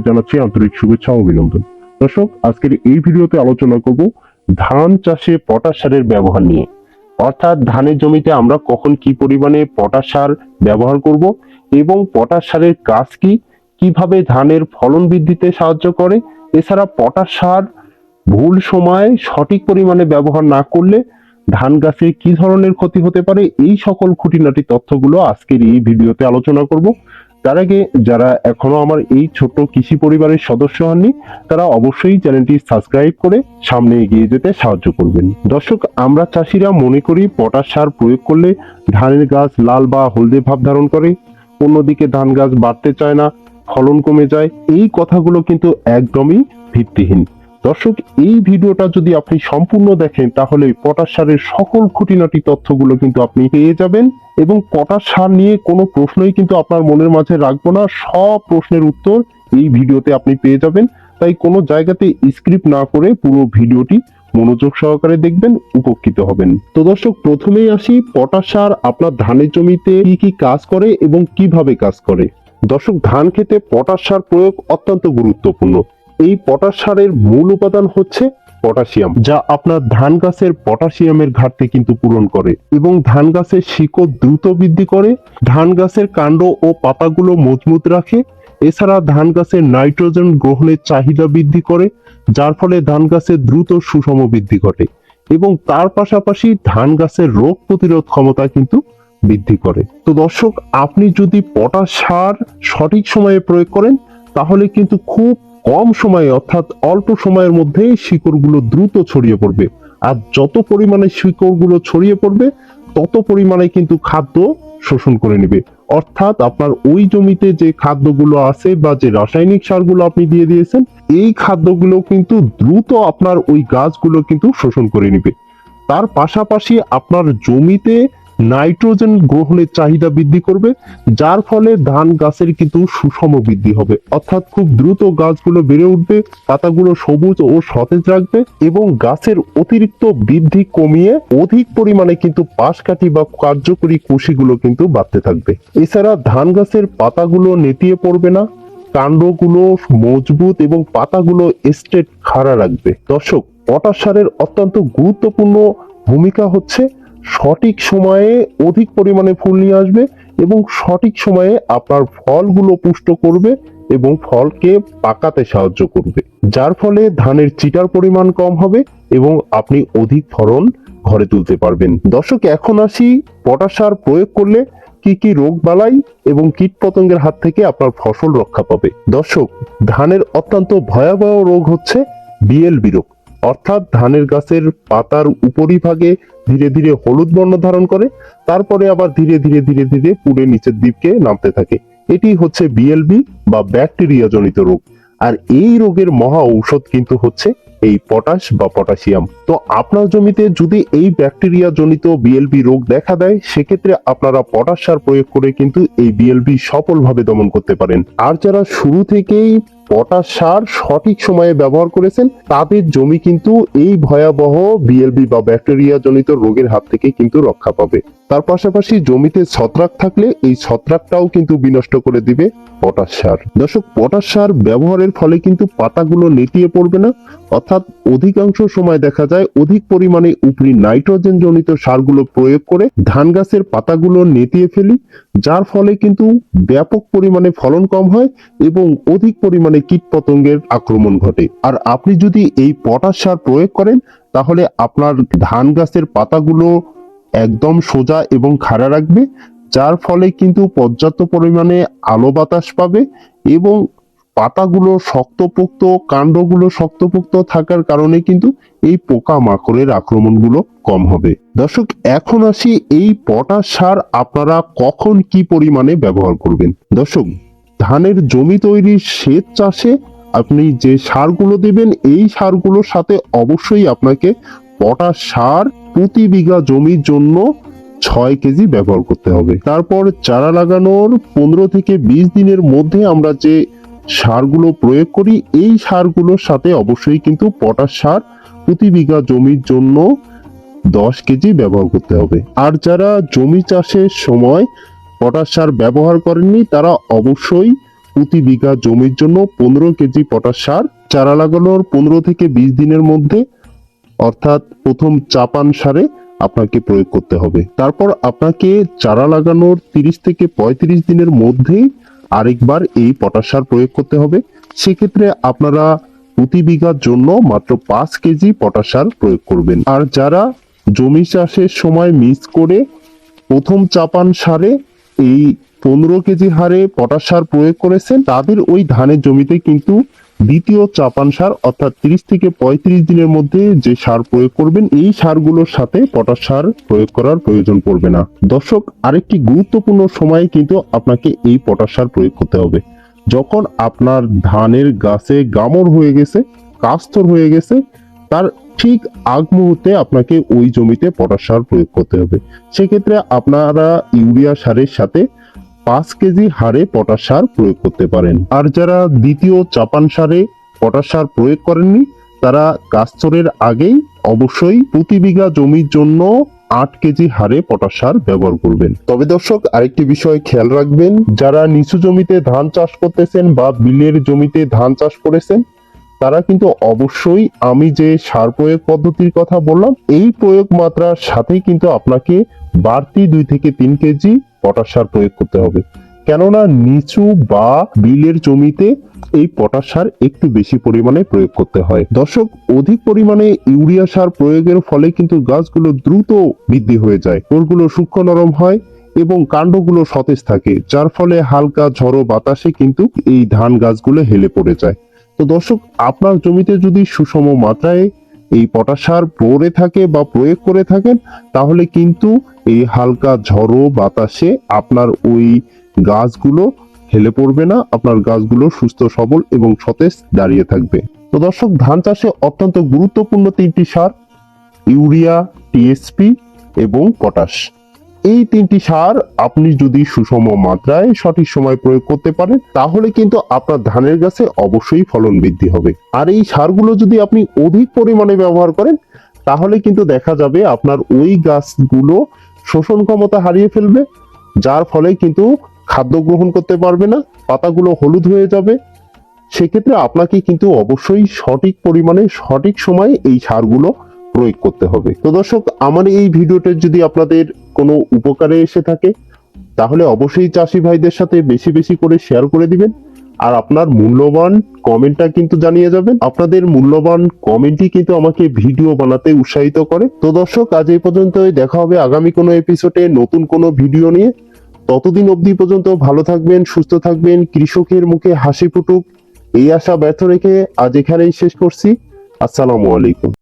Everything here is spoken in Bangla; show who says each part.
Speaker 1: আপনাদের জানাচ্ছি আন্তরিক শুভেচ্ছা ও অভিনন্দন। দর্শক, আজকের এই ভিডিওতে আলোচনা করব ধান চাষে পটাশ সারের ব্যবহার নিয়ে। অর্থাৎ ধানের জমিতে আমরা কখন কি পরিমাণে পটাশ সার ব্যবহার করব এবং পটাশ সারের কাজ কি, কীভাবে ধানের ফলন বৃদ্ধিতে সাহায্য করে, এছাড়া পটাশ সার ভুল সময়ে সঠিক পরিমাণে ব্যবহার না করলে ধান গাছের কি ধরনের ক্ষতি হতে পারে, এই সকল খুঁটিনাটি তথ্যগুলো আজকের এই ভিডিওতে আলোচনা করব। তার আগে যারা এখনও আমার এই ছোট্ট কৃষি পরিবারের সদস্য হননি, তারা অবশ্যই চ্যানেলটি সাবস্ক্রাইব করে সামনে এগিয়ে যেতে সাহায্য করবেন। দর্শক, আমরা চাষিরা মনে করি পটাশ সার প্রয়োগ করলে ধানের গাছ লাল বা হলদে ভাব ধারণ করে, অন্যদিকে ধান গাছ বাড়তে চায় না, ফলন কমে যায়, এই কথাগুলো কিন্তু একদমই ভিত্তিহীন। দর্শক, এই ভিডিওটা যদি আপনি সম্পূর্ণ দেখেন, তাহলে পটাশ সারের সকল খুঁটিনাটি তথ্যগুলো কিন্তু আপনি পেয়ে যাবেন এবং পটাশ সার নিয়ে কোনো প্রশ্নই কিন্তু আপনার মনের মাঝে রাখব না। সব প্রশ্নের উত্তর এই ভিডিওতে আপনি পেয়ে যাবেন। তাই কোনো জায়গাতে স্ক্রিপ্ট না করে পুরো ভিডিওটি মনোযোগ সহকারে দেখবেন, উপকৃত হবেন। তো দর্শক, প্রথমেই আসি, পটাশ সার আপনার ধানের জমিতে কি কি কাজ করে এবং কীভাবে কাজ করে? দর্শক, ধান খেতে পটাশ সার প্রয়োগ অত্যন্ত গুরুত্বপূর্ণ। এই পটাশ সারের মূল উপাদান হচ্ছে পটাশিয়াম, যা আপনার ধান গাছের পটাশিয়ামের ঘাটতি কিন্তু পূরণ করে এবং ধান গাছের শিকড় দ্রুত বৃদ্ধি করে। ধান গাছের কাণ্ড ও পাতাগুলো মজবুত রাখে। এছাড়া ধান গাছের নাইট্রোজেন গ্রহণের চাহিদা বৃদ্ধি করে, যার ফলে ধান গাছের দ্রুত সুষম বৃদ্ধি ঘটে এবং তার পাশাপাশি ধান গাছের রোগ প্রতিরোধ ক্ষমতা কিন্তু বৃদ্ধি করে। তো দর্শক, আপনি যদি পটাশ সার সঠিক সময়ে প্রয়োগ করেন, তাহলে কিন্তু খুব কম সময়ে অর্থাৎ অল্প সময়ের মধ্যেই শিকড়গুলো দ্রুত ছড়িয়ে পড়বে। আর যত পরিমাণে শিকড়গুলো ছড়িয়ে পড়বে, তত পরিমাণে কিন্তু খাদ্য শোষণ করে নেবে। অর্থাৎ আপনার ওই জমিতে যে খাদ্যগুলো আছে বা যে রাসায়নিক সারগুলো আপনি দিয়ে দিয়েছেন, এই খাদ্যগুলো কিন্তু দ্রুত আপনার ওই গাছগুলো কিন্তু শোষণ করে নেবে। তার পাশাপাশি আপনার জমিতে নাইট্রোজেন গ্রহণের চাহিদা বৃদ্ধি করবে, যার ফলে ধান গাছের কিন্তু সুষম বৃদ্ধি হবে। অর্থাৎ খুব দ্রুত গাছগুলো বেড়ে উঠবে, পাতাগুলো সবুজ ও সতেজ রাখবে এবং গাছের অতিরিক্ত বৃদ্ধি কমিয়ে অধিক পরিমাণে কিন্তু পাশকাঠি বা কার্যকরী কুশিগুলো কিন্তু বাড়তে থাকবে। এছাড়া ধান গাছের পাতাগুলো নেতিয়ে পড়বে না, কাণ্ডগুলো মজবুত এবং পাতাগুলো স্ট্রেট খাড়া রাখবে। দর্শক, পটাশ সারের অত্যন্ত গুরুত্বপূর্ণ ভূমিকা হচ্ছে সঠিক সময়ে অধিক পরিমাণে ফুল নিয়ে আসবে এবং সঠিক সময়ে আপনার ফলগুলো পুষ্ট করবে এবং ফলকে পাকাতে সাহায্য করবে। যার ফলে ধানের চিটার পরিমাণ কম হবে এবং আপনি অধিক ফলন ঘরে তুলতে পারবেন। দর্শক, এখন আসি পটাশ সার প্রয়োগ করলে কি কি রোগ বালাই এবং কীট পতঙ্গের হাত থেকে আপনার ফসল রক্ষা পাবে। দর্শক, ধানের অত্যন্ত ভয়াবহ রোগ হচ্ছে বিএলবি রোগ অর্থাৎ ধানের গাছের পাতার উপরিভাগে ধীরে ধীরে হলুদ বর্ণ ধারণ করে, তারপরে আবার ধীরে ধীরে ধীরে ধীরে পুড়ে নিচের দিকে নামতে থাকে। এটি হচ্ছে বিএলবি বা ব্যাকটেরিয়া জনিত রোগ। আর এই রোগের মহা ঔষধ কিন্তু হচ্ছে এই পটাশ বা পটাশিয়াম। তো আপনার জমিতে যদি এই ব্যাকটেরিয়া জনিত বিএলবি রোগ দেখা দেয়, সেক্ষেত্রে আপনারা পটাশ সার প্রয়োগ করে কিন্তু এই বিএলবি সফলভাবে দমন করতে পারেন। আর যারা শুরু থেকেই পটাশ সার সঠিক সময়ে ব্যবহার করেছেন, তাদের জমি কিন্তু এই ভয়াবহ বিএলবি বা ব্যাকটেরিয়া জনিত রোগের হাত থেকে কিন্তু রক্ষা পাবে। তার পাশাপাশি জমিতে ছত্রাক থাকলে এই ছত্রাকটাও কিন্তু বিনষ্ট করে দিবে পটাশ সার। দর্শক, পটাশ সার ব্যবহারের ফলে কিন্তু পাতাগুলো নেতিয়ে পড়বে না। অর্থাৎ অধিকাংশ সময় দেখা যায় অধিক পরিমাণে উপরি নাইট্রোজেন জনিত সারগুলো প্রয়োগ করে ধান গাছের পাতাগুলো নেতিয়ে ফেলি, যার ফলে কিন্তু ব্যাপক পরিমাণে ফলন কম হয় এবং অধিক পরিমাণে কীট পতঙ্গের আক্রমণ ঘটে। আর আপনি যদি এই পটাশ সার প্রয়োগ করেন, তাহলে আপনার ধান গাছের পাতাগুলো একদম সোজা এবং খাড়া রাখবে, যার ফলে কিন্তু পর্যাপ্ত পরিমাণে আলো বাতাস পাবে এবং পাতাগুলো শক্তপোক্ত, কাণ্ডগুলো শক্তপোক্ত থাকার কারণে কিন্তু এই পোকা মাকড়ের আক্রমণগুলো কম হবে। দর্শক, এখন আসি এই পটাশ সার আপনারা কখন কি পরিমাণে ব্যবহার করবেন? দর্শক ধানের জমি তৈরির সেচ চাষে আপনি যে সারগুলো দেবেন, এই সারগুলোর সাথে অবশ্যই আপনাকে পটাশ সার প্রতি বিঘা জমির জন্য ছয় কেজি ব্যবহার করতে হবে। তারপর চারা লাগানোর পনেরো থেকে বিশ দিনের মধ্যে আমরা যে সারগুলো প্রয়োগ করি, এই সারগুলোর সাথে অবশ্যই কিন্তু পটাশ সার প্রতি বিঘা জমির জন্য দশ কেজি ব্যবহার করতে হবে। আর যারা জমি চাষের সময় পটাশ সার ব্যবহার করেননি, তারা অবশ্যই প্রতি বিঘা জমির জন্য পনেরো কেজি পটাশ সার, চারা লাগানোর পনেরো থেকে বিশ দিনের মধ্যে, অর্থাৎ প্রথম চাপান সারে আপনাকে প্রয়োগ করতে হবে। তারপর আপনাকে চারা লাগানোর তিরিশ থেকে পঁয়ত্রিশ দিনের মধ্যেই আরেকবার এই পটাশ সার প্রয়োগ করতে হবে। সেক্ষেত্রে আপনারা প্রতি বিঘার জন্য মাত্র পাঁচ কেজি পটাশ সার প্রয়োগ করবেন। আর যারা জমি চাষের সময় মিস করে প্রথম চাপান সারে এই পনেরো কেজি হারে পটাশ সার প্রয়োগ করেছেন। তাদের ওই ধানের জমিতে কিন্তু দ্বিতীয় চাপান সার অর্থাৎ তিরিশ থেকে পঁয়ত্রিশ দিনের মধ্যে যে সার প্রয়োগ করবেন, এই সারগুলোর সাথে পটাশ সার প্রয়োগ করার প্রয়োজন পড়বে না। দর্শক, আরেকটি গুরুত্বপূর্ণ সময়ে কিন্তু আপনাকে এই পটাশ সার প্রয়োগ করতে হবে। যখন আপনার ধানের গাছে গামর হয়ে গেছে, কাস্তর হয়ে গেছে, তার ঠিক আগ মুহূর্তে আপনাকে ওই জমিতে পটাশ সার প্রয়োগ করতে হবে। সেক্ষেত্রে আপনারা ইউরিয়া সারের সাথে পাঁচ কেজি হারে পটাশ সার প্রয়োগ করতে পারেন। আর যারা দ্বিতীয় চাপান সারে পটাশ সার প্রয়োগ করেননি, তারা কাস্তরের আগেই অবশ্যই প্রতি বিঘা জমির জন্য আট কেজি হারে পটাশ সার ব্যবহার করবেন। তবে দর্শক, আরেকটি বিষয় খেয়াল রাখবেন, যারা নিচু জমিতে ধান চাষ করতেছেন বা বিলের জমিতে ধান চাষ করেছেন তারা কিন্তু অবশ্যই আমি যে সার প্রয়োগ পদ্ধতির কথা বললাম, এই প্রয়োগ মাত্রার সাথেই কিন্তু আপনাকে বাড়তি দুই থেকে তিন কেজি পটাশ সার প্রয়োগ করতে হবে। কেননা নিচু বা বিলের জমিতে এই পটাশ সার একটু বেশি পরিমাণে প্রয়োগ করতে হয়। দর্শক, অধিক পরিমাণে ইউরিয়া সার প্রয়োগের ফলে কিন্তু গাছগুলো দ্রুত বৃদ্ধি হয়ে যায়। কোরগুলো সূক্ষ্ম নরম হয় এবং কাণ্ডগুলো সতেজ থাকে, যার ফলে হালকা ঝড়ো বাতাসে কিন্তু এই ধান গাছগুলো হেলে পড়ে যায়। তো দর্শক, আপনার জমিতে যদি সুষম মাত্রায় এই পটাশ সার পড়ে থাকে বা প্রয়োগ করে থাকেন, তাহলে কিন্তু এই হালকা ঝড়ো বাতাসে আপনার ওই গাছগুলো হেলে পড়বে না, আপনার গাছগুলো সুস্থ, সবল এবং সতেজ দাঁড়িয়ে থাকবে। তো দর্শক, ধান চাষে অত্যন্ত গুরুত্বপূর্ণ তিনটি সার, ইউরিয়া, টিএসপি এবং পটাশ। এই তিনটি সার আপনি যদি সুষম মাত্রায় সঠিক সময় প্রয়োগ করতে পারেন, তাহলে কিন্তু আপনার ধানের গাছে অবশ্যই ফলন বৃদ্ধি হবে। আর এই সারগুলো যদি আপনি অধিক পরিমাণে ব্যবহার করেন, তাহলে কিন্তু দেখা যাবে আপনার ওই গাছগুলো শোষণ ক্ষমতা হারিয়ে ফেলবে, যার ফলে কিন্তু খাদ্য গ্রহণ করতে পারবে না, পাতাগুলো হলুদ হয়ে যাবে। সেক্ষেত্রে আপনাকে কিন্তু অবশ্যই সঠিক পরিমাণে সঠিক সময়ে এই সারগুলো প্রয়োগ করতে হবে। তো দর্শক, আমার এই ভিডিওটা যদি আপনাদের কোনো উপকারে এসে থাকে, তাহলে অবশ্যই চাষি ভাইদের সাথে বেশি বেশি করে শেয়ার করে দিবেন। আর আপনার মূল্যবান কমেন্টটা কিন্তু জানিয়ে যাবেন। আপনাদের মূল্যবান কমেন্টই কিন্তু আমাকে ভিডিও বানাতে উৎসাহিত করে। তো দর্শক, আজ এই পর্যন্তই। দেখা হবে আগামী কোনো এপিসোডে নতুন কোনো ভিডিও নিয়ে। ততদিন অবধি পর্যন্ত ভালো থাকবেন, সুস্থ থাকবেন, কৃষকের মুখে হাসি ফুটুক। এই আশা ব্যর্থ রেখে আজ এখানেই শেষ করছি। আসসালামু আলাইকুম।